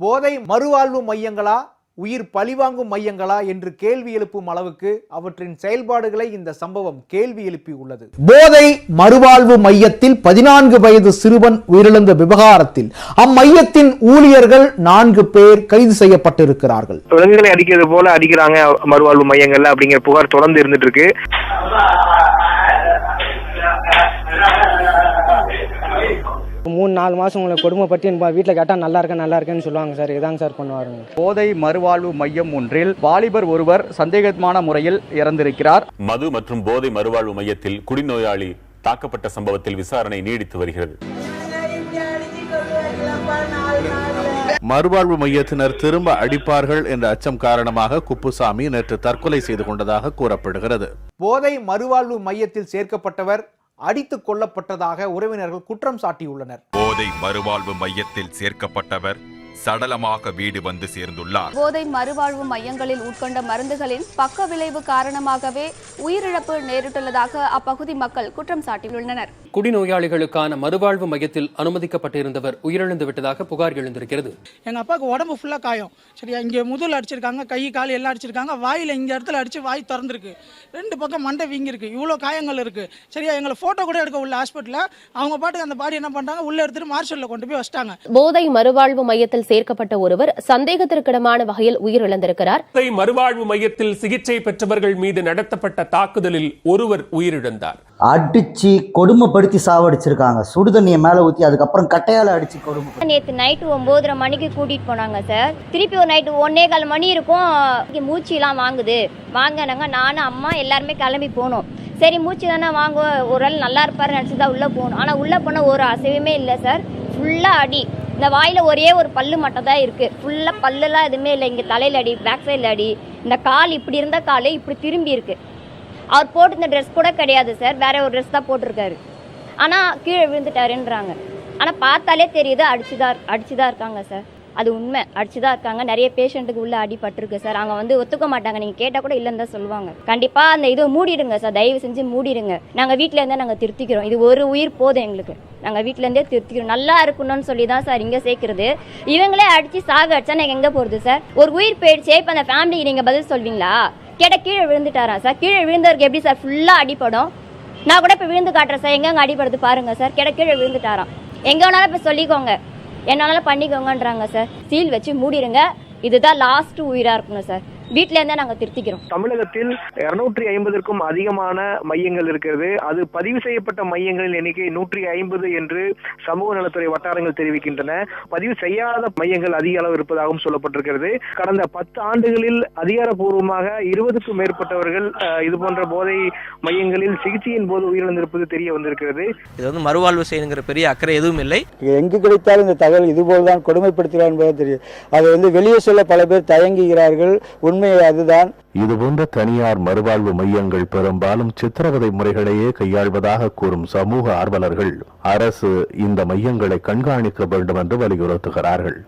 போதை மறுவாழ்வு மையங்களா? உயிர் பழிவாங்கும் மையங்களா? என்று கேள்வி எழுப்பும் அளவுக்கு அவற்றின் செயல்பாடுகளை இந்த சம்பவம் கேள்வி எழுப்பி உள்ளது. போதை மறுவாழ்வு மையத்தில் பதினான்கு வயது சிறுவன் உயிரிழந்த விவகாரத்தில் அம்மையத்தின் ஊழியர்கள் நான்கு பேர் கைது செய்யப்பட்டிருக்கிறார்கள். விலங்குகளை அடிக்கிறது போல அடிக்கிறாங்க மறுவாழ்வு மையங்கள்ல அப்படிங்கிற புகார் தொடர்ந்து இருந்துட்டு இருக்கு. மூணு நாலு மாதம் உங்களை கொடுமைப்பட்டு என் வீட்டில் கேட்டால் நல்லா இருக்கேன் நல்லா இருக்கேன்னு சொல்லுவாங்க சார். இதாங்க சார் பண்ணுவாருங்க. போதை மறுவாழ்வு மையம் ஒன்றில் வாலிபர் ஒருவர் சந்தேகமான முறையில் இறந்திருக்கிறார். மது மற்றும் போதை மறுவாழ்வு மையத்தில் குடிநோயாளி தாக்கப்பட்ட சம்பவத்தில் விசாரணை நீடித்து வருகிறது. மறுவாழ்வு மையத்தினர் திரும்ப அடிப்பார்கள் என்ற அச்சம் காரணமாக குப்புசாமி நேற்று தற்கொலை செய்து கொண்டதாக கூறப்படுகிறது. போதை மறுவாழ்வு மையத்தில் சேர்க்கப்பட்டவர் அடித்து கொல்லப்பட்டதாக உறவினர்கள் குற்றம் சாட்டியுள்ளனர். போதை மறுவாழ்வு மையத்தில் சேர்க்கப்பட்டவர் சடலமாக வீடு வந்து சேர்ந்துள்ளார். போதை மறுவாழ்வு மையங்களில் உட்கொண்ட மருந்துகளின் பக்க விளைவு காரணமாகவே உயிரிழப்பு நேரிட்டுள்ளதாக அப்பகுதி மக்கள் குற்றம் சாட்டியுள்ளனர். குடிநோயாளிகளுக்கான மறுவாழ்வு மையத்தில் அனுமதிக்கப்பட்டிருந்தவர் உயிரிழந்து விட்டதாக புகார் எழுந்திருக்கிறது. எங்கள் அப்பாவுக்கு உடம்பு ஃபுல்லாக காயம். சரியா? இங்கே முதுகில் அடிச்சிருக்காங்க கை கால் எல்லாம் அடிச்சிருக்காங்க வாயில் இந்த இடத்துல அடித்து வாய் திறந்துருக்கு. ரெண்டு பக்கம் மண்டை வீங்கிருக்கு இவ்வளோ காயங்கள் இருக்குது சரியா? எங்களை ஃபோட்டோ கூட எடுக்க உள்ள ஹாஸ்பிட்டலில் அவங்க பாட்டுக்கு அந்த பாடி என்ன பண்ணுறாங்க உள்ளே எடுத்துட்டு மார்ஷலில் கொண்டு போய் வச்சிட்டாங்க. போதை மறுவாழ்வு மையத்தில் சேர்க்கப்பட்ட ஒருவர் சந்தேகத்திற்கிடமான வகையில் உயிரிழந்திருக்கிறார். மறுவாழ்வு மையத்தில் சிகிச்சை பெற்றவர்கள் மீது நடத்தப்பட்ட தாக்குதலில் ஒருவர் உயிரிழந்தார். அடிச்சு கொடுமைப்படுத்தி சாவடிச்சிருக்காங்க. சுடுதண்ணியை மேலே ஊற்றி அதுக்கப்புறம் கட்டையால் அடிச்சு கொடுமை நேற்று நைட்டு ஒன்பதரை மணிக்கு கூட்டிட்டு போனாங்க சார். திருப்பி ஒரு நைட்டு ஒன்னே கால் மணி இருக்கும். இங்க மூச்சிலாம் வாங்குது. வாங்கினாங்க. நானும் அம்மா எல்லாருமே கிளம்பி போனோம். சரி மூச்சு தானே வாங்க ஒரு ஆள் நல்லா இருப்பாரு நினச்சி தான் உள்ளே போகணும் ஆனால் உள்ளே போனால் ஒரு அசைவுமே இல்லை சார். ஃபுல்லாக அடி. இந்த வாயில் ஒரே ஒரு பல்லு மட்டும் தான் இருக்குது ஃபுல்லாக பல்லுலாம் எதுவுமே இல்லை. இங்கே தலையில் அடி பேக் சைடில் அடி. இந்த கால் இப்படி இருந்த கால் இப்படி திரும்பி இருக்குது அவர் போட்டு இந்த ட்ரெஸ் கூட கிடையாது சார் வேற ஒரு ட்ரெஸ் தான் போட்டிருக்காரு. ஆனால் கீழே விழுந்துட்டாருன்றாங்க. ஆனால் பார்த்தாலே தெரியுது அடிச்சுதான் அடிச்சுதான் இருக்காங்க சார் அது உண்மை. அடிச்சுதான் இருக்காங்க. நிறைய பேஷண்ட்டுக்கு உள்ள அடிபட்டிருக்கு சார். அவங்க வந்து ஒத்துக்க மாட்டாங்க. நீங்கள் கேட்டால் கூட இல்லைன்னு தான் சொல்லுவாங்க. கண்டிப்பாக அந்த இதை மூடிடுங்க சார். தயவு செஞ்சு மூடிடுங்க. நாங்கள் வீட்டில் இருந்தே நாங்கள் திருத்திக்கிறோம். இது ஒரு உயிர் போதும் எங்களுக்கு. நாங்கள் வீட்டிலேருந்தே திருத்திக்கிறோம். நல்லா இருக்கணும்னு சொல்லி தான் சார் இங்கே சேர்க்கறது. இவங்களே அடித்து சாக அடிச்சா நாங்கள் எங்கே போகிறது சார்? ஒரு உயிர் போயிடுச்சே இப்போ அந்த ஃபேமிலிக்கு நீங்கள் பதில் சொல்வீங்களா? கேட்டால் கீழே விழுந்துட்டாராம் சார். கீழே விழுந்தவருக்கு எப்படி சார் ஃபுல்லாக அடிப்படும் நான் கூட இப்போ விழுந்து காட்டுறேன் சார். எங்கெங்கே அடிபடுது பாருங்க சார். கிட கீழே விழுந்துட்டாராம். எங்க வேணாலும் இப்போ சொல்லிக்கோங்க. என்னாலும் பண்ணிக்கோங்கன்றாங்க சார் சீல் வச்சு மூடிடுங்க இதுதான் லாஸ்ட் உயிராக இருக்கணும் சார் வீட்டில இருந்தே நாங்கள் திருத்திக்கிறோம். தமிழகத்தில் இருநூற்றி ஐம்பதற்கும் அதிகமான மையங்கள் இருக்கிறது. அது பதிவு செய்யப்பட்ட மையங்களின் எண்ணிக்கை நூற்றி ஐம்பது என்று சமூக நலத்துறை வட்டாரங்கள் தெரிவிக்கின்றன. பதிவு செய்யாத மையங்கள் அதிக அளவு இருப்பதாகவும் சொல்லப்பட்டிருக்கிறது. கடந்த பத்து ஆண்டுகளில் அதிகாரப்பூர்வமாக இருபதுக்கும் மேற்பட்டவர்கள் இது போன்ற போதை மையங்களில் சிகிச்சையின் போது உயிரிழந்திருப்பது தெரிய வந்திருக்கிறது. இது வந்து மறுவாழ்வு செய்யணுங்கிற பெரிய அக்கறை எதுவும் இல்லை. எங்கு கிடைத்தாலும் இந்த தகவல் இதுபோல் தான் கொடுமைப்படுத்துகிறார் என்பது தெரியும். அதை வந்து வெளியே சொல்ல பல பேர் தயங்குகிறார்கள். உண்மை அதுதான். இதுபோன்ற தனியார் மறுவாழ்வு மையங்கள் பெரும்பாலும் சித்திரவதை முறைகளையே கையாள்வதாக கூறும் சமூக ஆர்வலர்கள் அரசு இந்த மையங்களை கண்காணிக்க வேண்டும் என்று வலியுறுத்துகிறார்கள்.